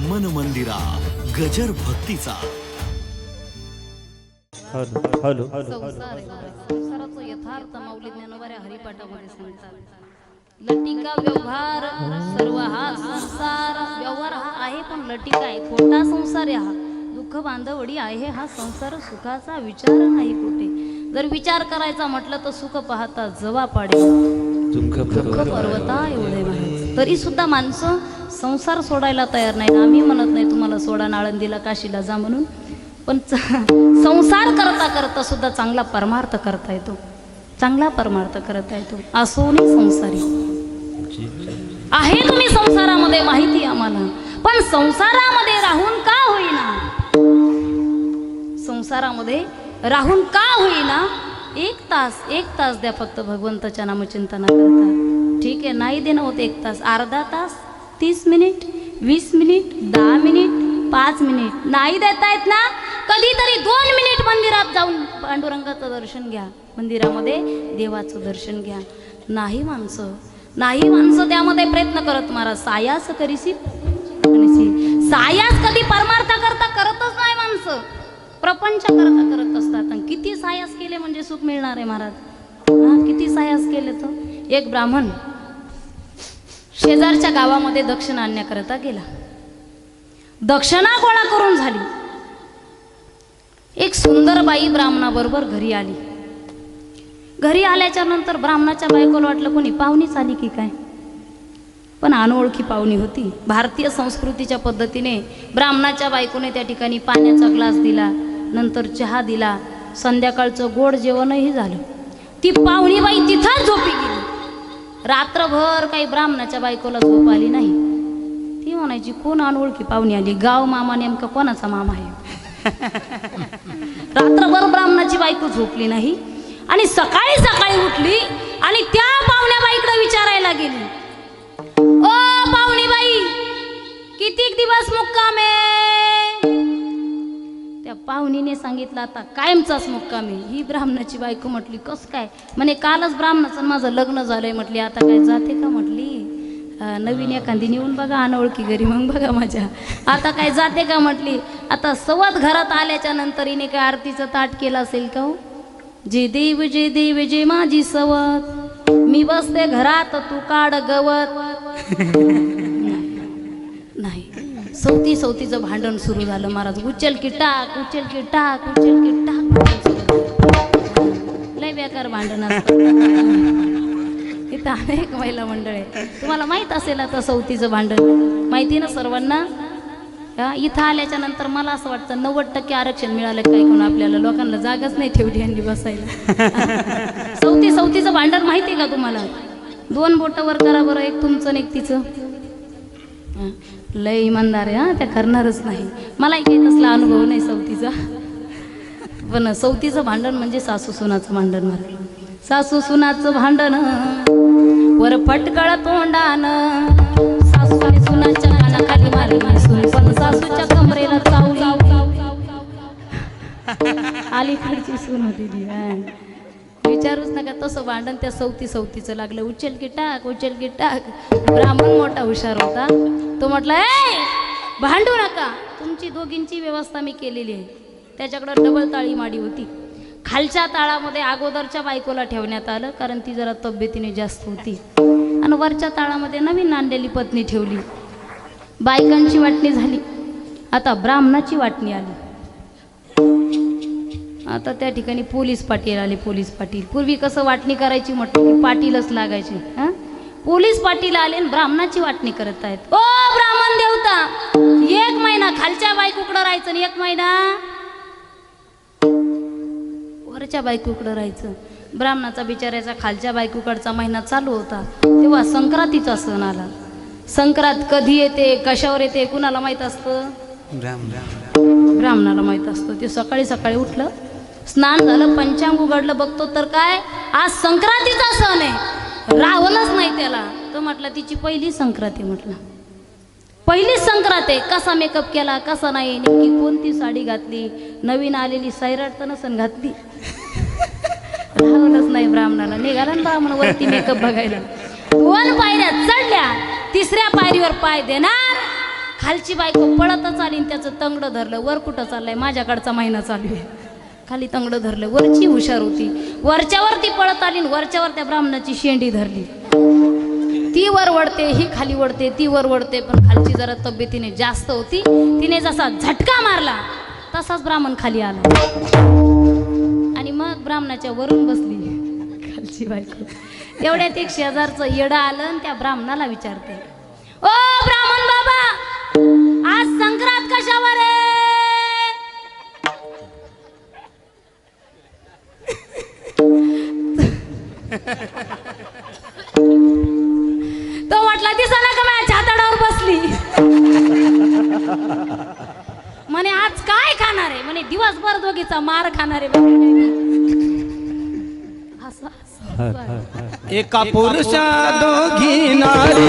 मन मंदिरा गजर भक्तीचा. Hello hello संसार आहे. संसाराचं यथार्थ माऊली ज्ञानोबाऱ्या हरिपाठामध्ये सांगतात. लटिका व्यवहार सर्व हा संसार. व्यवहार हा आहे पण लटिका आहे. खोटा संसार आहे हा. दुःख बांधवडी आहे हा संसार सुखाचा विचार नाही कुठे. जर विचार करायचा म्हटलं तर सुख पाहता जवा पाडे. दुःख पर्वता एवढे तरी सुद्धा माणसं संसार सोडायला तयार नाही आम्ही म्हणत नाही तुम्हाला सोडा नाळंदीला काशीला जा म्हणून. पण च- संसार करता करता सुद्धा चांगला परमार्थ करता येतो. चांगला परमार्थ करता येतो. असोनी संसारी. आहे तुम्ही संसारामध्ये माहिती आम्हाला. पण संसारामध्ये राहून का होईना? संसारामध्ये राहून का होईना? एक तास एक तास द्या फक्त भगवंताच्या नामचिंतना करता. ठीक आहे नाही देणं होत एक तास. अर्धा तास तीस मिनिट वीस मिनिट दहा मिनिट पाच मिनिट. नाही देता येत ना? कधीतरी दोन मिनिट मंदिरात जाऊन पांडुरंगाचं दर्शन घ्या. मंदिरामध्ये देवाचं दर्शन घ्या. नाही माणसं नाही माणसं त्यामध्ये प्रयत्न करत मारा सायास करीसी. सायास कधी परमार्थ करता करतच नाही माणसं. प्रपंच करता करत असतात. किती सायास केले म्हणजे सुख मिळणार आहे महाराज? हा किती सायास केले तर एक ब्राह्मण शेजारच्या गावामध्ये दक्षिणा आणण्याकरता गेला. दक्षिणा गोळा करून झाली. एक सुंदर बाई ब्राह्मणाबरोबर घरी आली. घरी आल्याच्यानंतर ब्राह्मणाच्या बायकोला वाटलं कोणी पाहुणीच आली की काय? पण अनोळखी पाहुणी होती. भारतीय संस्कृतीच्या पद्धतीने ब्राह्मणाच्या बायकोने त्या ठिकाणी पाण्याचा ग्लास दिला नंतर चहा दिला संध्याकाळचं गोड जेवणही झालं. ती पाहुणी बाई तिथंच झोपी गेली. रात्रभर काही ब्राह्मणाच्या बायकोला झोप आली नाही. ती म्हणायची कोण अनोळखी पाहुणी आली? गाव मामा नेमका कोणाचा मामा आहे? रात्रभर ब्राह्मणाची बायको झोपली नाही आणि सकाळी सकाळी उठली आणि त्या पाहुण्या बाईकडे विचारायला गेली. ओ पाहुणी बाई कितीक दिवस मुक्काम आहे? पाहुणीने सांगितलं आता कायमचाच मुक्काम आहे. ही ब्राह्मणाची बायको म्हटली कस काय? म्हणे कालच ब्राह्मणाचं आणि माझं लग्न झालंय म्हटली आता काय जाते का? म्हटली नवीन एखादी नेऊन बघा अनोळखी घरी मग बघा माझ्या. आता काय जाते का? म्हटली आता सवत घरात आल्याच्यानंतर हिने काय आरतीचं ताट केलं असेल का हो? जे देव जे देव जे माझी सवत मी बसते घरात तू काढ गवत. सवती सवतीचं भांडण सुरू झालं. महाराज उचल की टाक उचल की टाक उचल की टाक लय बेकार भांडण इथं अनेक महिला मंडळ आहे तुम्हाला माहीत असेल आता सवतीचं भांडण. माहिती ना सर्वांना? इथं आल्याच्यानंतर मला असं वाटतं नव्वद टक्के आरक्षण मिळालं काय कोण आपल्याला? लोकांना जागाच नाही ठेवली यांनी बसायला. सवती सवतीचं भांडण माहिती आहे का तुम्हाला? दोन बोटावर करा बरं एक तुमचं एक तिचं. लय इमानदार आहे हा त्या करणारच नाही. मलाही काही तसला अनुभव नाही सवतीचा. पण सवतीचं भांडण म्हणजे सासू सुनाचं भांडण मला सासू सुनाचं भांडण वर फटकळ तोंडान. सासू आणि सुनाच्या कानाखाली मारली सून पण सासूच्या कमरेला चावली. अलीकडची सून होती तसं भांडण त्या सवती सवतीचं लागलं. उचल की टाक उचल की टाक. ब्राह्मण मोठा हुशार होता. तो म्हटला ए भांडू नका. तुमची दोघींची व्यवस्था मी केलेली आहे. त्याच्याकडं डबल ताळी माडी होती. खालच्या ताळामध्ये अगोदरच्या बायकोला ठेवण्यात आलं कारण ती जरा तब्येतीने जास्त होती. आणि वरच्या ताळामध्ये नवीन आणलेली पत्नी ठेवली. बायकांची वाटणी झाली. आता ब्राह्मणाची वाटणी आली. आता त्या ठिकाणी पोलीस पाटील आले पोलीस पाटील. पूर्वी कसं वाटणी करायची म्हटलं की पाटीलच लागायचे हां? पोलीस पाटील आले आणि ब्राह्मणाची वाटणी करत आहेत. ओ ब्राह्मण देवता एक महिना खालच्या बायकोकडं राहायचं आणि एक महिना वरच्या बायकोकडं राहायचं. ब्राह्मणाचा बिचारायचा खालच्या बायकोकडचा महिना चालू होता. तेव्हा संक्रांतीचा सण आला. संक्रांत कधी येते कशावर येते कुणाला माहीत असतं? ब्राह्मणाला माहीत असतं. ते सकाळी सकाळी उठलं स्नान झालं पंचांग उघडलं बघतो तर काय? आज संक्रांतीचा सण आहे. रावणच नाही त्याला. तो म्हटलं तिची पहिली संक्रांती म्हटलं. पहिली संक्रांत आहे. कसा मेकअप केला कसा नाही नेमकी कोणती साडी घातली? नवीन आलेली सैराट तर नसन घातली. रावणच नाही ब्राह्मणाला. निघाला ना ब्राह्मण वरती मेकअप बघायला. दोन पायऱ्या चढल्या. तिसऱ्या पायरीवर पाय देणार. खालची बायको पळतच आली त्याचं तंगडं धरलं. वर कुठं चाललंय? माझ्याकडचा महिना चालू आहे. खाली तंगडं धरलं. वरची हुशार होती. वरच्यावर ती पळत आली आणि वरच्यावर त्या ब्राह्मणाची शेंडी धरली. ती वर वडते ही खाली वडते ती वर वडते पण खालची जरा तब्येतीने जास्त होती. तिने जसा झटका मारला तसाच ब्राह्मण खाली आला. आणि मग ब्राह्मणाच्या वरून बसली. खालची बायको. एवढ्यात एक शेजारचं येडं आलं आणि त्या ब्राह्मणाला विचारते. ओ ब्राह्मण बाबा आज संक्रांत कशावर आहे? खाणार आहे. म्हणे दिवसभर दोघीचा मार खाणार आहे. एका पुरुषा दोघी नारी.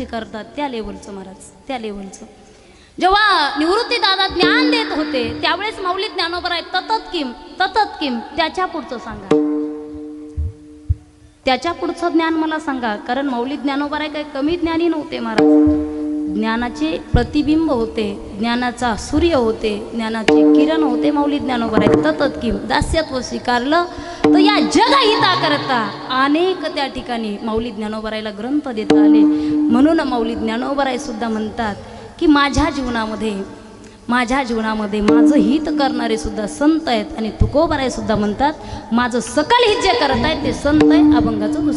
स्वीकारतात त्या लेवलचं महाराज त्या लेवलचं जेव्हा निवृत्ती दादा ज्ञान देत होते त्यावेळेस माऊली ज्ञानोबर आहे ततत किम ततत किम त्याच्या पुढचं सांगा. त्याच्या पुढचं ज्ञान मला सांगा कारण माऊली ज्ञानोबर आहे काही कमी ज्ञानी नव्हते महाराज. ज्ञानाचे प्रतिबिंब होते ज्ञानाचा सूर्य होते ज्ञानाचे किरण होते माऊली ज्ञानोबर आहे ततत किम दास्यत्व स्वीकारलं तर या जगहिता करता अनेक त्या ठिकाणी माऊली ज्ञानोबरायला ग्रंथ देता आले. म्हणून माऊली ज्ञानोबरायसुद्धा म्हणतात की माझ्या जीवनामध्ये माझ्या जीवनामध्ये माझं हित करणारे सुद्धा संत आहेत आणि तुकोबराय सुद्धा म्हणतात माझं सकल हित जे करत आहेत ते संत आहे अभंगाचं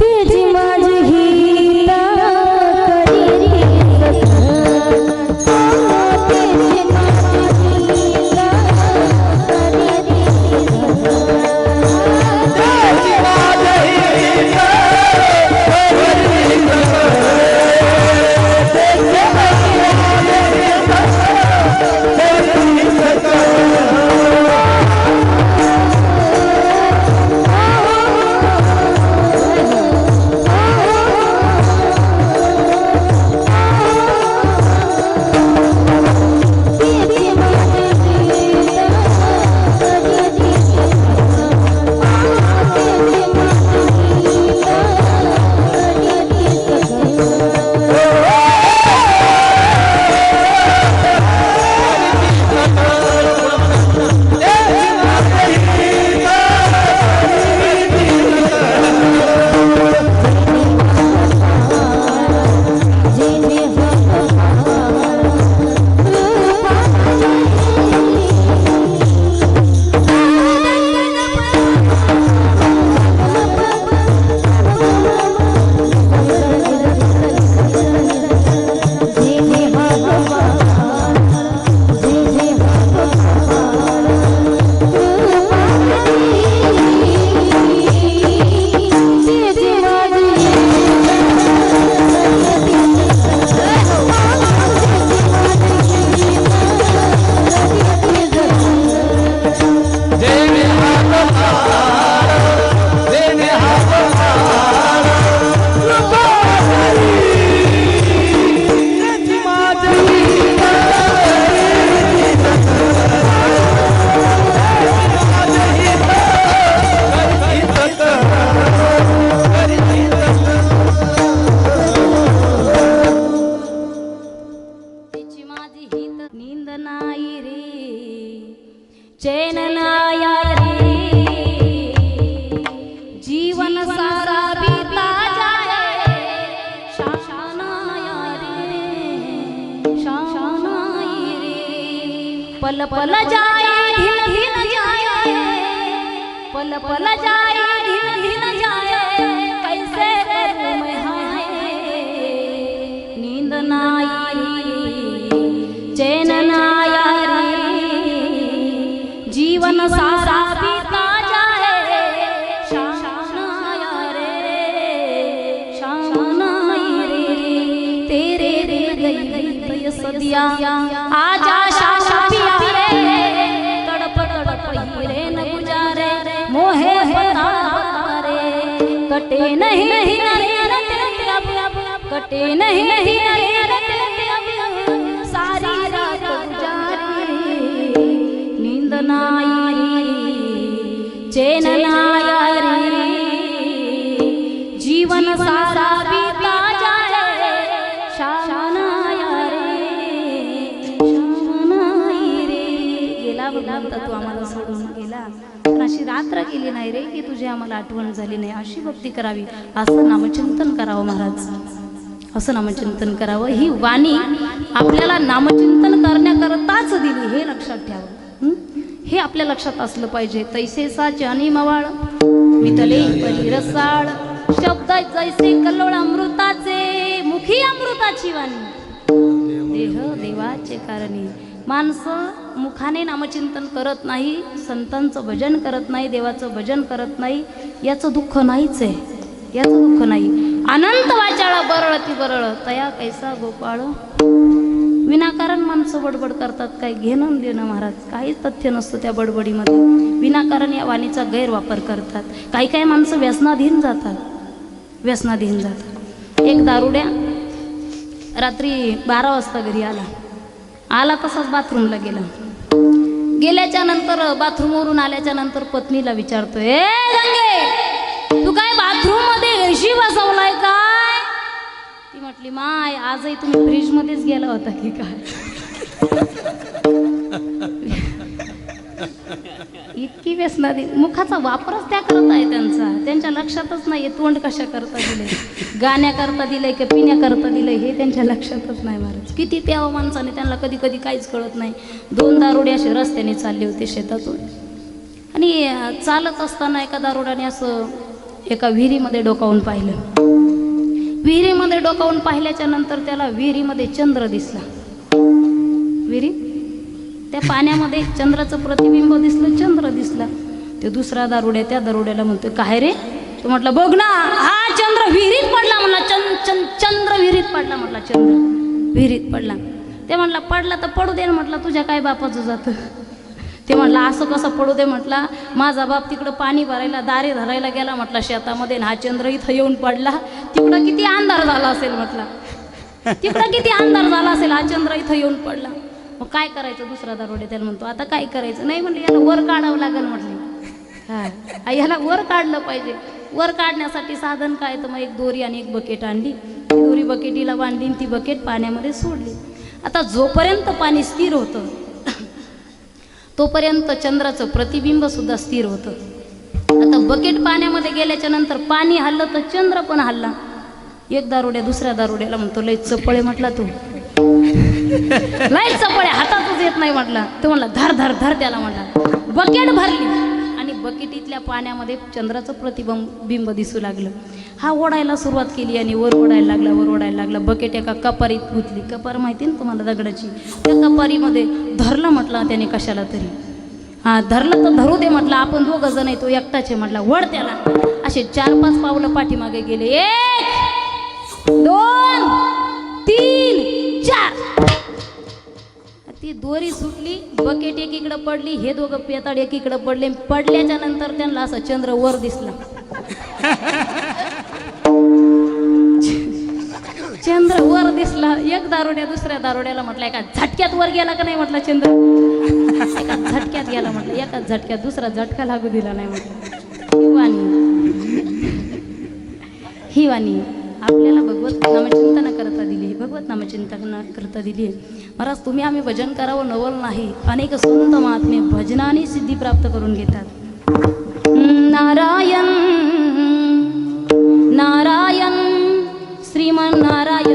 चैन जीवन सारा बीता जाए। शानाया रे। शानाई रे। पल पल जाए धिन धिन जाए। पल पल जाए धिन धिन सदिया आजा शाम पिया रे तड़प तड़प हीरे न गुजारे मोहे बता रे कटे नहीं नहीं कटे नहीं नहीं नाही रे की तुझी आम्हाला आठवण झाली नाही. अशी भक्ती करावी असं नामचिंतन करावं महाराज. असं नामचिंतन करावं. ही वाणी आपल्याला नामचिंतन करण्याकरताच दिली हे लक्षात ठेवावं हे? आपल्या लक्षात असलं पाहिजे. तैसे साचे आणि मवाळ मितले रसाळ शब्द जैसे कल्लोळ अमृताचे मुखी अमृताची वाणी. देह देवाचे कारणी. माणसं मुखाने नामचिंतन करत नाही संतांचं भजन करत नाही देवाचं भजन करत नाही याचं दुःख नाहीच आहे. याचं दुःख नाही. अनंत वाचाळा बरळ ती बरळ तया कैसा गोपाळ. विनाकारण माणसं बडबड करतात काय घेणं देणं महाराज काहीच तथ्य नसतं त्या बडबडीमध्ये. विनाकारण या वाणीचा गैरवापर करतात. काही काही माणसं व्यसनाधीन जातात. व्यसनाधीन जातात. एक दारुड्या रात्री बारा वाजता घरी आला. आला तसाच बाथरूमला गेला. गेल्याच्यानंतर बाथरूमवरून आल्याच्यानंतर पत्नीला विचारतोय ए गंगे तू काय बाथरूममध्ये एशी बसवलाय काय? ती म्हटली माय आजही तुम्ही फ्रीज मध्येच गेला होता की काय? इतकी व्यसनादी मुखाचा वापरच त्या करत आहे त्यांचा. त्यांच्या लक्षातच नाही तोंड कशा करता दिले. गाण्याकरता दिलंय का पिण्याकरता दिलंय हे त्यांच्या लक्षातच नाही महाराज. किती प्यावं माणसाने त्यांना कधी कधी काहीच कळत नाही. दोन दारुडे असे रस्त्याने चालले होते शेतातून. आणि चालत असताना एका दारुड्याने असं एका विहिरीमध्ये डोकावून पाहिलं. विहिरीमध्ये डोकावून पाहिल्याच्या नंतर त्याला विहिरीमध्ये चंद्र दिसला. विहिरी? त्या पाण्यामध्ये चंद्राचं प्रतिबिंब दिसलं चंद्र दिसला. ते दुसरा दारुड्या त्या दारुड्याला म्हणतो काय रे? तो म्हटलं बघ ना हा चंद्र विहिरीत पडला म्हणला चंद चंद चंद्र विहिरीत पडला म्हटला चंद्र विहिरीत पडला. ते म्हटला पडला तर पडू दे म्हटला म्हटलं तुझ्या काय बापाचं जातं? ते म्हटलं असं कसं पडू दे म्हटला माझा बाप तिकडं पाणी भरायला दारे धरायला गेला म्हटला शेतामध्ये हा चंद्र इथं येऊन पडला. तिकडं किती अंधार झाला असेल म्हटला. तिकडं किती अंधार झाला असेल हा चंद्र इथं येऊन पडला. मग काय करायचं दुसरा दारोडे? त्याला म्हणतो आता काय करायचं? नाही म्हणलं याला वर काढावं लागेल म्हटले. हा. याला वर काढलं पाहिजे. वर काढण्यासाठी साधन काय? तर मग एक दोरी आणि एक बकेट आणली. दोरी बकेटीला बांधली ती बकेट पाण्यामध्ये सोडली. आता जोपर्यंत पाणी स्थिर होतं तोपर्यंत चंद्राचं प्रतिबिंब सुद्धा स्थिर होतं. आता बकेट पाण्यामध्ये गेल्याच्यानंतर पाणी हल्लं तर चंद्र पण हल्ला. एक दारुड्या दुसऱ्या दारुड्याला म्हणतो लय चपळे म्हटला तू. लय चपळ्या हातातच येत नाही म्हटला. तो म्हणला धर धर धर त्याला म्हटला. बकेट भरली. आणि बकेटीतल्या पाण्यामध्ये चंद्राचं प्रतिबिंब बिंब दिसू लागलं. हा ओढायला सुरुवात केली आणि वर ओढायला लागला वर ओढायला लागला. बकेट एका कपारीत गुतली. कपार माहिती ना तुम्हाला दगडाची? त्या कपारीमध्ये धरलं म्हटलं त्याने कशाला तरी. हा धरलं तर धरू दे म्हटलं. आपण दोघं जण आहे तो एकटाच आहे म्हटला. वड त्याला. असे चार पाच पावलं पाठीमागे गेले. एक दोन तीन चार ती दोरी सुटली बकेट एकीकडं पडली हे दोघं पेताड एकीकडं पडले पडल्याच्या नंतर त्यांना असं चंद्र वर दिसला. चंद्र वर दिसला एक दारोड्या दुसऱ्या दारोड्याला म्हटलं एका झटक्यात वर गेला का नाही म्हटलं चंद्र? एका झटक्यात गेला म्हटलं एका झटक्यात दुसरा झटका लागू दिला नाही म्हटलं. ही वाणी. ही वाणी. आपल्याला भगवत नामचिंतन करता दिली भगवत नामचिंतन करता दिली. महाराज तुम्ही आम्ही भजन करावं नवल नाही अनेक संत महात्मे भजनाने सिद्धी प्राप्त करून घेतात. नारायण नारायण श्रीमन नारायण. नारायण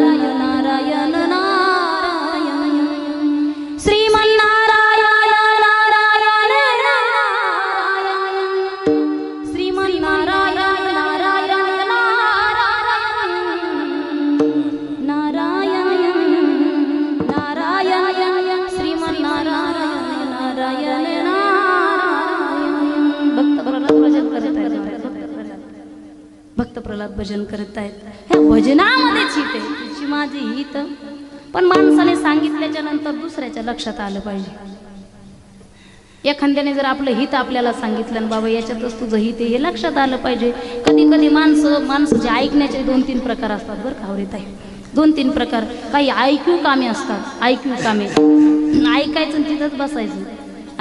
लक्षात आलं पाहिजे. एखाद्याने जर आपलं हित आपल्याला सांगितलं आणि बाबा याच्यातच तुझं हित आहे हे लक्षात आलं पाहिजे. कधी कधी माणसं माणसाचे ऐकण्याचे दोन तीन प्रकार असतात बरं का आवडीत आहे दोन तीन प्रकार. काही ऐक्यू कामे असतात ऐक्यू कामे. ऐकायचं आणि तिथंच बसायचं.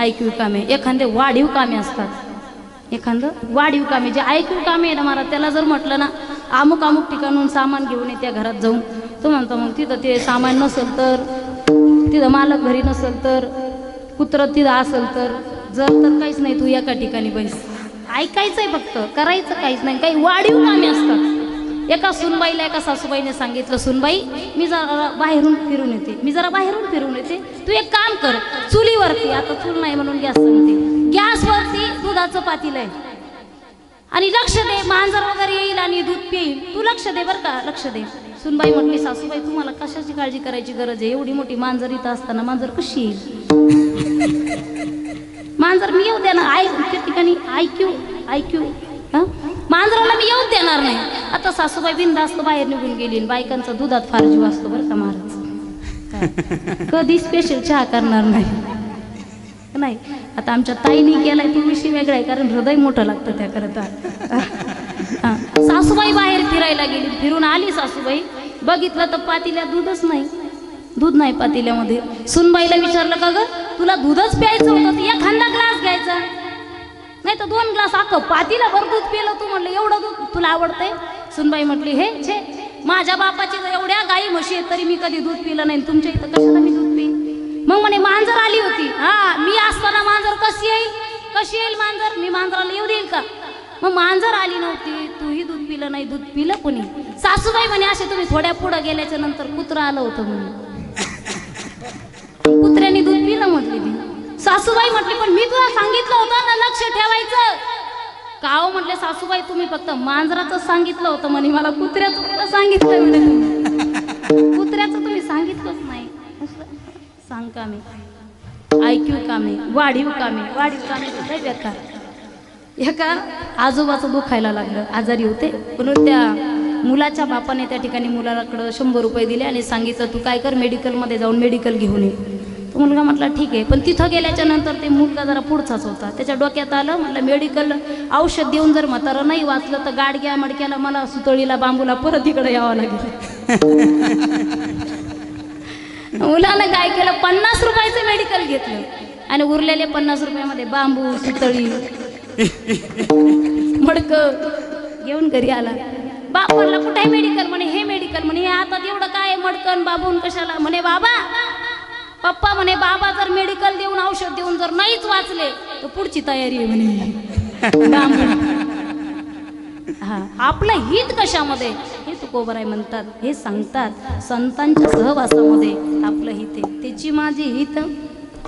ऐक्यू कामे. एखादे वाढीव कामे असतात. एखादं वाढीव कामे. जे ऐक्यू कामे आहे ना मला त्याला जर म्हटलं ना अमुक अमुक ठिकाणून सामान घेऊन ये त्या घरात जाऊन. तो म्हणतो मग तिथं ते सामान नसेल तर तिथं मालक घरी नसेल तर कुत्रं तिथं असेल तर जर तर काहीच नाही तू एका ठिकाणी बैस. ऐकायचं आहे फक्त करायचं काहीच नाही. काही वाढीव कामे असतात. एका सुनबाईला एका सासूबाईने सांगितलं सुनबाई मी जरा बाहेरून फिरून येते. मी जरा बाहेरून फिरून येते. तू एक काम कर चुलीवरती आता चूल नाही म्हणून गॅस सांगते गॅसवरती दुधाचं पातील आहे. आणि लक्ष दे मांजर वगैरे येईल आणि दूध पिईल. तू लक्ष दे बरं का लक्ष दे. सुनबाई म्हटली सासूबाई तुम्हाला कशाची काळजी करायची गरज आहे? एवढी मोठी मांजर इथं असताना मांजर कशी येईल? मांजर मी येऊ देणार आय त्या ठिकाणी ऐक्यू ऐक्यू हा? मांजराला मी येऊ देणार नाही. आता सासूबाई बिनधास्त बाहेर निघून गेली बायकांचा दुधात फार जीव असतो बरं का महाराज? कधी स्पेशल चहा करणार नाही. नाही आता आमच्या ताईने केलाय तो विषय वेगळा आहे कारण हृदय मोठं लागतं त्या करता हा. सासूबाई बाहेर फिरायला गेली फिरून आली सासूबाई. बघितलं तर पातील्या दूधच नाही. दूध नाही पातील्यामध्ये. सुनबाईला विचारलं का ग तुला दूधच प्यायचं होतं एखादा ग्लास घ्यायचा. नाही तर दोन ग्लास अख्खं पातीला भर दूध पिलं तू म्हटलं एवढं दूध तुला आवडतंय? सुनबाई म्हटली हे छे माझ्या बापाची जर एवढ्या गाई म्हशी आहेत तरी मी कधी दूध पिलं नाही. तुमच्या इथं कशाला मी दूध पिईन? मग म्हणे मांजर आली होती. हा मी असताना मांजर कशी येईल? कशी येईल मांजर? मी मांजराला येऊ देईल का? मग मांजर आली नव्हती. तूही दूध पिलं नाही दूध पिलं कोणी? सासूबाई म्हणे असे तुम्ही थोड्या पुढं गेल्याच्यानंतर कुत्र आलं होतं म्हणे कुत्र्याने दूध पिलं म्हटली ती. सासूबाई म्हटली पण मी तुला सांगितलं होतं ना लक्ष ठेवायचं. काव म्हटले सासूबाई तुम्ही फक्त मांजराचं सांगितलं होतं म्हणे. मला कुत्र्याचं कुठं सांगितलं म्हणे? तुम्ही. कुत्र्याचं तुम्ही सांगितलंच नाही. सांग कामे ऐक्यू कामे वाढीव कामे वाढीव कामे कुठे एका आजोबाचं दुखायला लागलं. आजारी होते. म्हणून त्या मुलाच्या बापाने त्या ठिकाणी मुलाकडं शंभर रुपये दिले आणि सांगितलं तू काय कर मेडिकलमध्ये जाऊन मेडिकल घेऊन ये. तो मुलगा म्हटला ठीक आहे. पण तिथं गेल्याच्यानंतर ते मुलगा जरा पुढचाच होता. त्याच्या डोक्यात आलं म्हटलं मेडिकल औषध देऊन जर म्हातारं नाही वाचलं तर गाडग्या मडक्याला मला सुतळीला बांबूला परत इकडे यावं लागेल. मुलानं काय केलं? पन्नास रुपयाचं मेडिकल घेतलं. आणि उरलेले पन्नास रुपयामध्ये बांबू सुतळी मडक घेऊन घरी आला. बापाला कुठे आहे मेडिकल म्हणे? हे मेडिकल म्हणे हे आता एवढं काय मडकन बाबून कशाला? म्हणे बाबा पप्पा म्हणे बाबा जर मेडिकल देऊन औषध देऊन जर नाहीच वाचले तर पुढची तयारी आहे म्हणे. हा आपलं हित कशामध्ये? हे तुकोबराय म्हणतात हे सांगतात. संतांच्या सहवासामध्ये आपलं हित आहे. त्याची माझी हित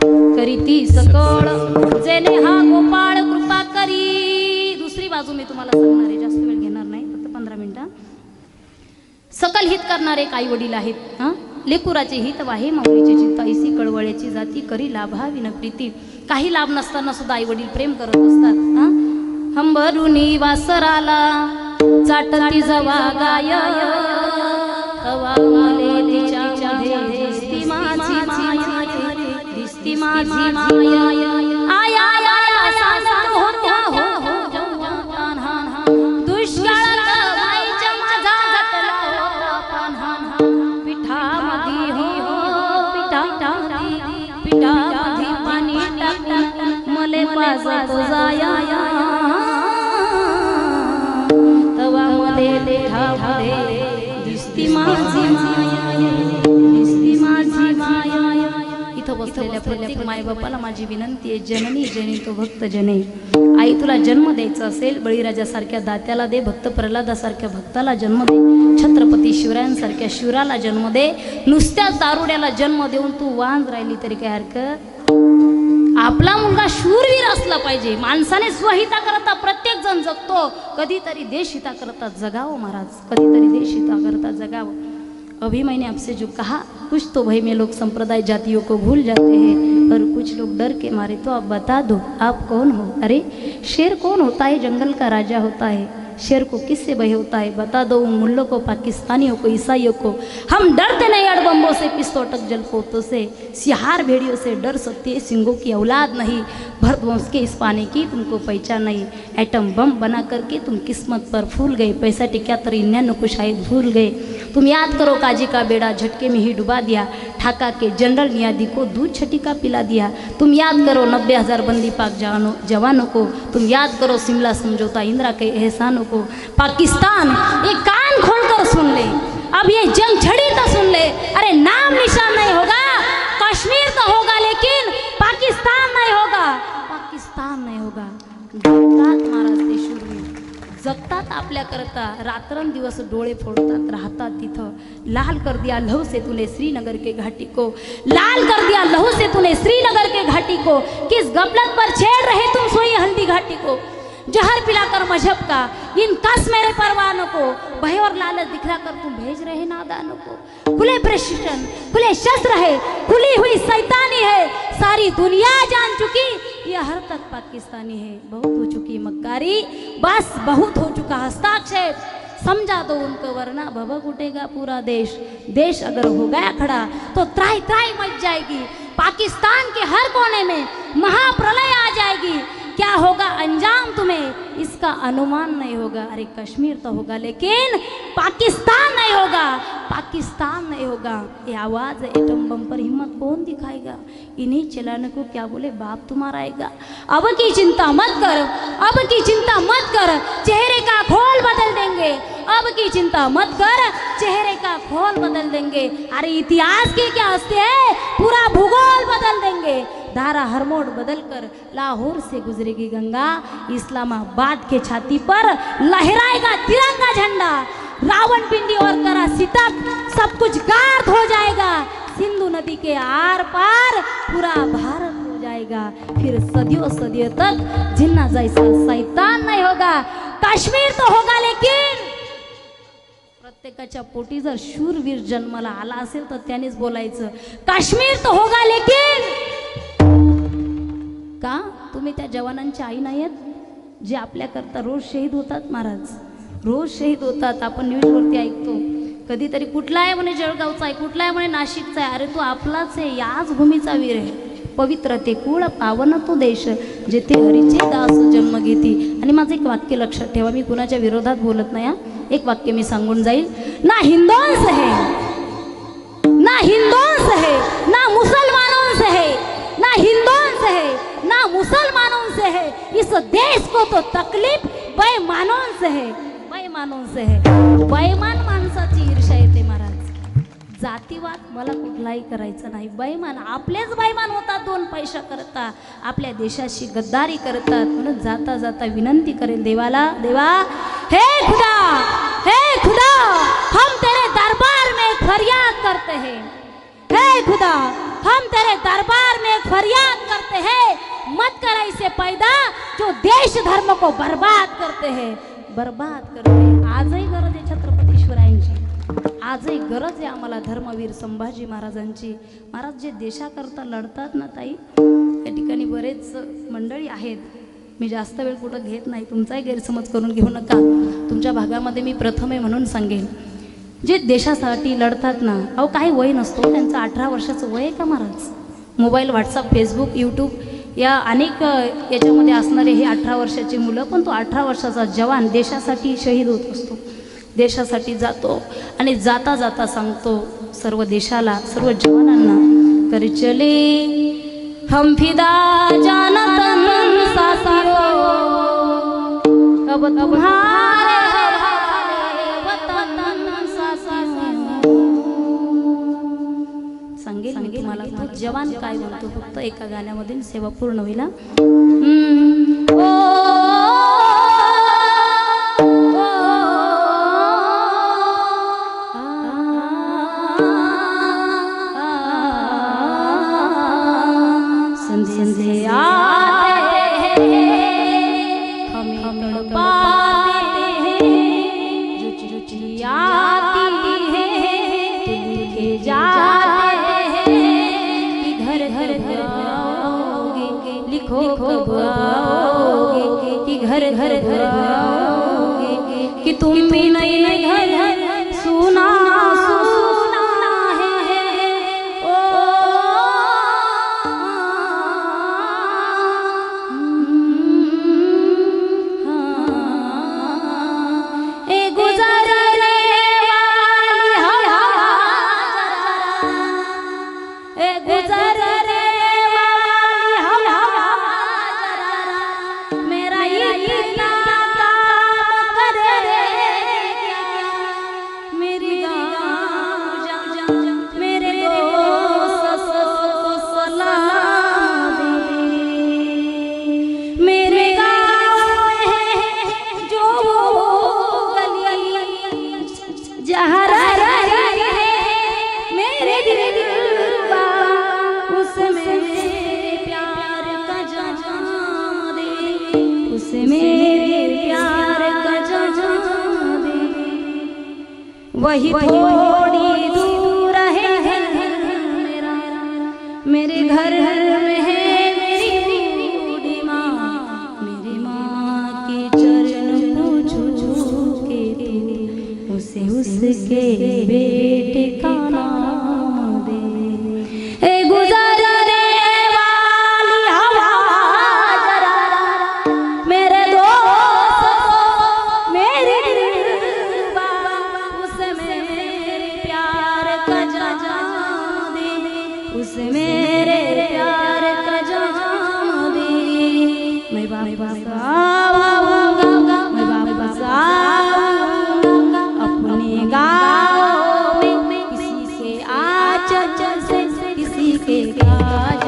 करीती सकळ. जेने हा गोपाळ कृपा मी तुम्हाला सांगणार आहे जास्त वेळ घेणार नाही फक्त पंधरा मिनिटं. सकल हित करणारे काही वडील आहेत हां? लेकुराचे हित वाहे माऊलीची चित्त ऐसी कळवळ्याची जाती करी लाभाविन प्रीती. काही लाभ नसताना सुद्धा आई वडील प्रेम करत असतात हां? हंबरुनी वासराला चाटती जवा गाय. तवा मले तिच्यामध्ये दिसती माझी माया दिसती माझी माया. मले जाया. तवा मध्ये देठामध्ये दिसती माझी माया. दिसती माझी माया. इथं बसलेल्या प्रत्येक मायबापाला माझी विनंती आहे जननी जनी तो भक्त जने. आई तुला जन्म द्यायचा असेल बळीराजासारख्या दात्याला दे भक्त प्रल्हादासारख्या भक्ताला जन्म दे छत्रपती शिवरायांसारख्या शिवराला जन्म दे. नुसत्या दारुड्याला जन्म देऊन तू वांज राहिली तरी काय हरकत? आपला मुलगा शूरवीर असला पाहिजे. माणसाने स्वहिता करता प्रत्येक जण जगतो. कधीतरी देशहिता करता जगावं महाराज. कधीतरी देशहिता करता जगावं. अभी मैंने आपसे जो कहा कुछ तो भाई में लोग संप्रदाय जातियों को भूल जाते हैं और कुछ लोग डर के मारे तो आप बता दो आप कौन हो? अरे शेर कौन होता है? जंगल का राजा होता है। शेर को किससे भय होता है? बता दो उन मुल्लों को, पाकिस्तानियों को, ईसाइयों को। हम डरते नहीं अड़बम्बों से पिस्तौटक जलपोतों से। सिहार भेड़ियों से डर सकते सिंगों की औलाद नहीं। भरतवंश के इस पानी की तुमको पहचान नहीं। एटम बम बना करके तुम किस्मत पर फूल गए। पैसा टिक्या तर इन्यानों को शायद भूल गए। तुम याद करो, काजी का बेड़ा झटके में ही डुबा दिया। ठाका के जनरल नियादी को दूध छटी का पिला दिया। तुम याद करो, नब्बे हज़ार बंदी पाक जवानों जवानों को। तुम याद करो, शिमला समझौता इंदिरा के एहसानों को। पाकिस्तान, ये कान खोलकर सुन ले। अब ये जंग छड़ी तो सुन ले। अरे नाम निशान नहीं होगा। कश्मीर तो होगा, लेकिन पाकिस्तान नहीं होगा। पाकिस्तान नाही होगा। जगतात महाराज ते शूरवीर जगतात आपल्याकरता रात्रंदिवस डोळे फोडतात, राहतात तिथं। लाल कर दिया लहू से तूने श्रीनगर के घाटी को। लाल कर दिया लहू से तूने श्रीनगर के घाटी को। किस गफलत पर छेड़ रहे तुम सोई हल्दी घाटी को? जहर पिलाकर मज़हब का, इन कस मेरे परवानों को, भय और लालच दिखलाकर तुम भेज रहे नादानों को। खुले प्रशिक्षण, खुले शस्त्र है, खुली हुई शैतानी है, सारी दुनिया जान चुकी यह हर तक पाकिस्तानी है। बहुत हो चुकी मक्कारी, बस बहुत हो चुका हस्ताक्षेप समझा दो उनको, वरना भबक उठेगा पूरा देश। देश अगर हो गया खड़ा तो त्राई त्राई मच जाएगी। पाकिस्तान के हर कोने में महाप्रलय आ जाएगी। क्या होगा? अंजाम तुम्हें। इसका अनुमान नहीं होगा। अरे, कश्मीर तो होगा, लेकिन पाकिस्तान नहीं होगा। पाकिस्तान नहीं होगा। ये आवाज़ एटम बम पर हिम्मत कौन दिखाएगा? इन्हीं चलाने को क्या बोले? बाप तुम्हारा आएगा। अब की चिंता मत कर। अब की चिंता मत कर। चेहरे का खोल बदल देंगे। अब की चिंता मत कर। चेहरे का खोल बदल देंगे। अरे, इतिहास के क्या हँसते हैं? पूरा भूगोल बदल देंगे। धारा हरमोड बदल कर लाहौर से गुजरेगी गंगा। इस्लामाबाद के छाती पर लहराएगा तिरंगा झंडा। रावण पिंडी और करा सितक सब कुछ गार्द हो जाएगा। सिंधु नदी के आर पार पूरा भारत हो जाएगा। फिर सदियों सदियों तक जिन्ना जैसा सैतान नहीं होगा। कश्मीर तो होगा लेकिन प्रत्येकाच्या पोटी जर शूरवीर जन्माला आला असेल तर त्यानेच बोलायचं। काश्मीर तर होगा लेकिन का? तुम्ही त्या जवानांची आई नाही आहेत जे आपल्याकरता रोज शहीद होतात महाराज. रोज शहीद होतात. आपण न्यूजवरती ऐकतो. कधीतरी कुठला आहे म्हणे जळगावचा आहे? कुठला आहे म्हणे नाशिकचा आहे? अरे तू आपलाच आहे. याच भूमीचा वीर आहे. पवित्र ते कुळ पावन तो देश जेथे हरीचे दास जन्म घेते. आणि माझं एक वाक्य लक्षात ठेवा. मी कुणाच्या विरोधात बोलत नाही हा. एक वाक्य मी सांगून जाईल. ना हिंदोंस है. ना हिंदोंस से है. ना मुसलमानोंस से है. ना हिंदोंस से है. ना मुसलमानों से है। इस देश को तो तकलीफ बेईमानों से है। बेईमानों से है। बेईमान माणसाची ईर्षा येते महाराज। जातीवाद मला कुठलाही करायचं नाही. बैमान आपलेच बैमान होतात दोन पैसा करता आपल्या देशाशी गद्दारी करतात. म्हणून जाता जाता विनंती करेल देवाला देवा हे खुदा हे खुदा हम तेरे दरबार में फरियाद करते हैं। हे खुदा हम तेरे दरबार में फरियाद करते हैं। मत करा इसे पैदा जो देश धर्म को बर्बाद करते हैं बर्बाद करते हैं. आजही गरज आहे छत्रपती शिवरायांची. आजही गरज आहे आम्हाला धर्मवीर संभाजी महाराजांची. महाराज जे देशाकरता लढतात ना ताई त्या ठिकाणी बरेच मंडळी आहेत. मी जास्त वेळ कुठं घेत नाही तुमचाही गैरसमज करून घेऊ नका. तुमच्या भागामध्ये मी प्रथम आहे म्हणून सांगेन. जे देशासाठी लढतात ना अहो काही वय नसतो हो, त्यांचं अठरा वर्षाचं वय आहे का महाराज? मोबाईल व्हॉट्सअप फेसबुक यूट्यूब या अनेक याच्यामध्ये असणारे हे अठरा वर्षाची मुलं पण तो अठरा वर्षाचा जवान देशासाठी शहीद होत असतो. देशासाठी जातो आणि जाता जाता सांगतो सर्व देशाला सर्व जवानांना तर चले हम फिदा जानतन सासियो अब तुम्हारे जवान काय म्हणतो फक्त एका गाण्यामधील सेवा पूर्ण होईल वही थोड़ी किसी के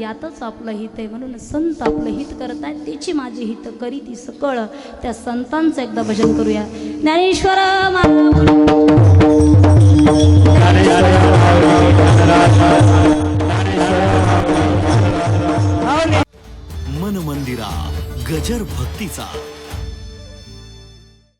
यातच आपलं हित आहे. म्हणून संत आपलं हित करत आहेत. त्याची माझी हित करी ती सकळ. त्या संतांचं एकदा भजन करूया. ज्ञानेश्वर मन मंदिरा गजर भक्तीचा.